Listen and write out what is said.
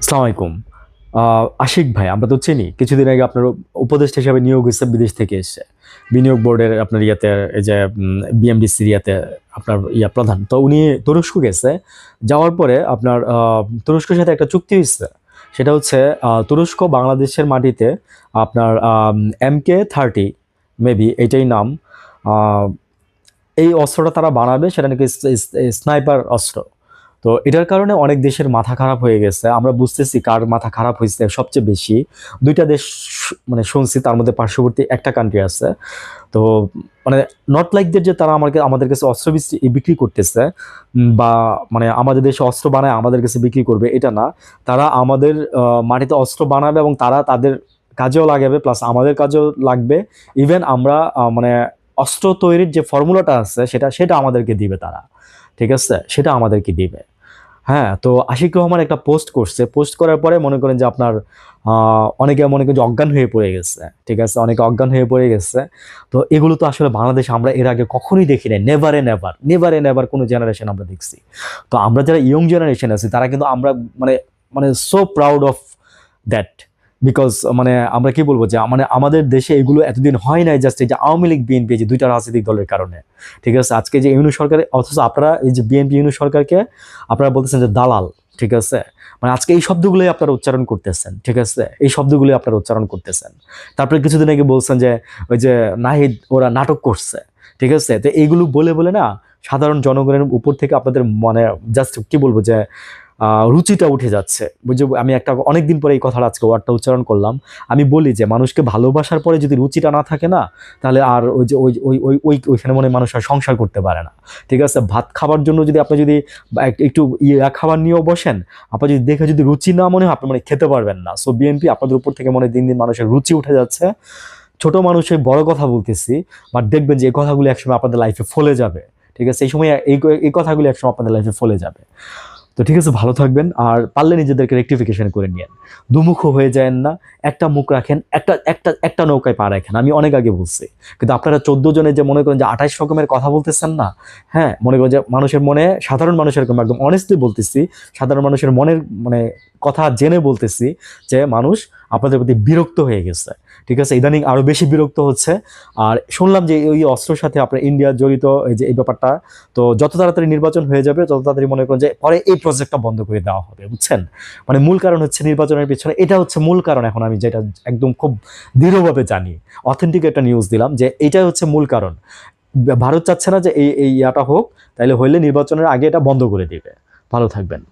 আসসালামু আলাইকুম। আশিক ভাই, আমরা তো চিনি। কিছুদিন আগে আপনার উপদেষ্টা হিসাবে নিয়োগ হয়েছে বিদেশ থেকে এসছে বিনিয়োগ বোর্ডের আপনার ইয়াতে, এই যে বিএমডিসির ইয়াতে আপনার ইয়া প্রধান। তো উনি তুরস্ক গেছে। যাওয়ার পরে আপনার তুরস্কের সাথে একটা চুক্তি হয়েছে। সেটা হচ্ছে তুরস্ক বাংলাদেশের মাটিতে আপনার এম কে থার্টি, মেবি এটাই নাম এই অস্ত্রটা তারা বানাবে, সেটা নাকি স্নাইপার অস্ত্র। তো এটার কারণে অনেক দেশের মাথা খারাপ হয়ে গেছে। আমরা বুঝতেছি কার মাথা খারাপ হয়েছে সবচেয়ে বেশি। দুইটা দেশ মানে শুনছি তার মধ্যে পার্শ্ববর্তী একটা কান্ট্রি আছে। তো মানে নট লাইকদের যে তারা আমাকে আমাদের কাছে অস্ত্র বিক্রি করতেছে বা মানে আমাদের দেশে অস্ত্র বানায় আমাদের কাছে বিক্রি করবে, এটা না। তারা আমাদের মাটিতে অস্ত্র বানাবে এবং তারা তাদের কাজেও লাগাবে প্লাস আমাদের কাজেও লাগবে। ইভেন আমরা মানে অস্ত্র তৈরির যে ফর্মুলাটা আছে, সেটা সেটা আমাদেরকে দিবে তারা, ঠিক আছে? সেটা আমাদেরকে দিবে। হ্যাঁ তো আশিক রহমান একটা পোস্ট করছে। পোস্ট করার পরে মনে করেন যে আপনার অনেকে মনে করেন যে অজ্ঞান হয়ে পড়ে গেছে, ঠিক আছে? অনেকে অজ্ঞান হয়ে পড়ে গেছে। তো এগুলো তো আসলে বাংলাদেশে আমরা এর আগে কখনোই দেখি নাই never a never never a never কোনো জেনারেশন আমরা দেখছি। তো আমরা যারা ইয়ং জেনারেশন আছি, তারা কিন্তু আমরা মানে মানে so proud of that because মানে আমরা কি বলব যে মানে আমাদের দেশে এগুলো এতদিন হয় নাই জাস্ট এই যে আওয়ামী লীগ বিএনপি যে দুইটা রাজনৈতিক দলের কারণে। ঠিক আছে? আজকে যে ইউনু সরকার, অথচ আপনারা এই যে বিএনপি ইউনু সরকারকে আপনারা বলতেছেন যে দালাল, ঠিক আছে? মানে আজকে এই শব্দগুলোই আপনারা উচ্চারণ করতেছেন, ঠিক আছে? এই শব্দগুলোই আপনারা উচ্চারণ করতেছেন। তারপরে কিছুদিন আগে বলছেন যে, ওই যে নাহিদ, ওরা নাটক করছে, ঠিক আছে? তো এইগুলো বলে বলে না সাধারণ জনগণের উপর থেকে আপনাদের মানে জাস্ট কি বলব যে রুচিটা উঠে যাচ্ছে। বুঝে আমি একটা অনেকদিন পরে এই কথাটা আজকে ওয়ার্ডটা উচ্চারণ করলাম। আমি বলি যে, মানুষকে ভালোবাসার পরে যদি রুচিটা না থাকে না, তাহলে আর ওই যে, ওই ওই ওই ওই, ওইখানে মনে মানুষ আর সংসার করতে পারে না। ঠিক আছে? ভাত খাবার জন্য যদি আপনি যদি এক- একটু ইয়া খাবার নিয়েও বসেন আপনার যদি দেখে যদি রুচি না মনে হয়, আপনি মানে খেতে পারবেন না। সো বিএনপি আপনাদের উপর থেকে মনে দিন দিন মানুষের রুচি উঠে যাচ্ছে। ছোট মানুষের বড় কথা বলতেছি বাট দেখবেন যে এই কথাগুলো একসময় আপনাদের লাইফে ফলে যাবে। ঠিক আছে? এই সময় এই কথাগুলো একসময় আপনাদের লাইফে ফলে যাবে। তো ঠিক আছে, ভালো থাকবেন আর পারলে নিজেদেরকে রেক্টিফিকেশন করে নিয়েন। দুমুখ হয়ে যায়েন না, একটা মুখ রাখেন, একটা একটা একটা নৌকায় পা রাখেন, আমি অনেক আগে বলছি। কিন্তু আপনারা চোদ্দ জনে যে মনে করেন যে আঠাইশ রকমের কথা বলতেছেন না হ্যাঁ মনে করেন যে মানুষের মনে, সাধারণ মানুষের একদম অনেস্টলি বলতেছি, সাধারণ মানুষের মনের মানে কথা জেনে বলতেছি যে মানুষ আপনাদের প্রতি বিরক্ত হয়ে গেছে। ঠিক আছে, ইদানিং আরও বেশি বিরক্ত হচ্ছে। আর শুনলাম যে ওই অস্ত্রের সাথে আপনার ইন্ডিয়া জড়িত এই যে এই ব্যাপারটা, তো যত তাড়াতাড়ি নির্বাচন হয়ে যাবে, তত তাড়াতাড়ি মনে করেন যে পরে এই প্রজেক্টটা বন্ধ করে দেওয়া হবে, বুঝছেন? মানে মূল কারণ হচ্ছে নির্বাচনের পিছনে, এটা হচ্ছে মূল কারণ এখন আমি যেটা একদম খুব দৃঢ়ভাবে জানি। অথেন্টিক একটা নিউজ দিলাম যে এটাই হচ্ছে মূল কারণ। ভারত চাচ্ছে না যে এই এই ইয়াটা হোক, তাইলে হইলে নির্বাচনের আগে এটা বন্ধ করে দিবে। ভালো থাকবেন।